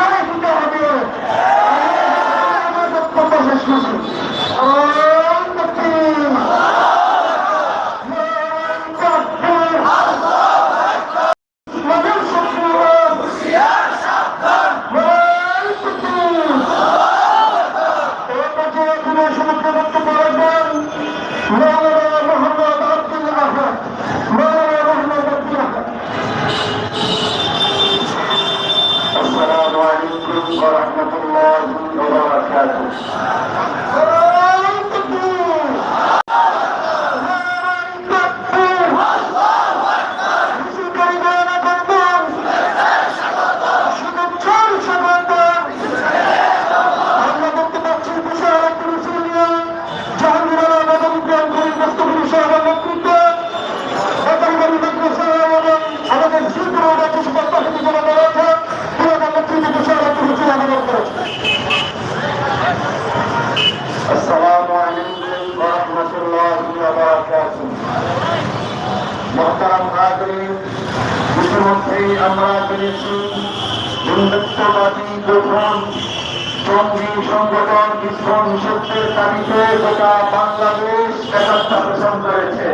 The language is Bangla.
আমাদের দিতে হবে। আমার বক্তব্য শেষ করছি। ورحمة الله وبركاته আমাদের শিল্প মহতারাম আমরা পেরেছি হিন্দুত্ববাদী প্রধান জঙ্গি বাংলাদেশ একাত্তা করেছে।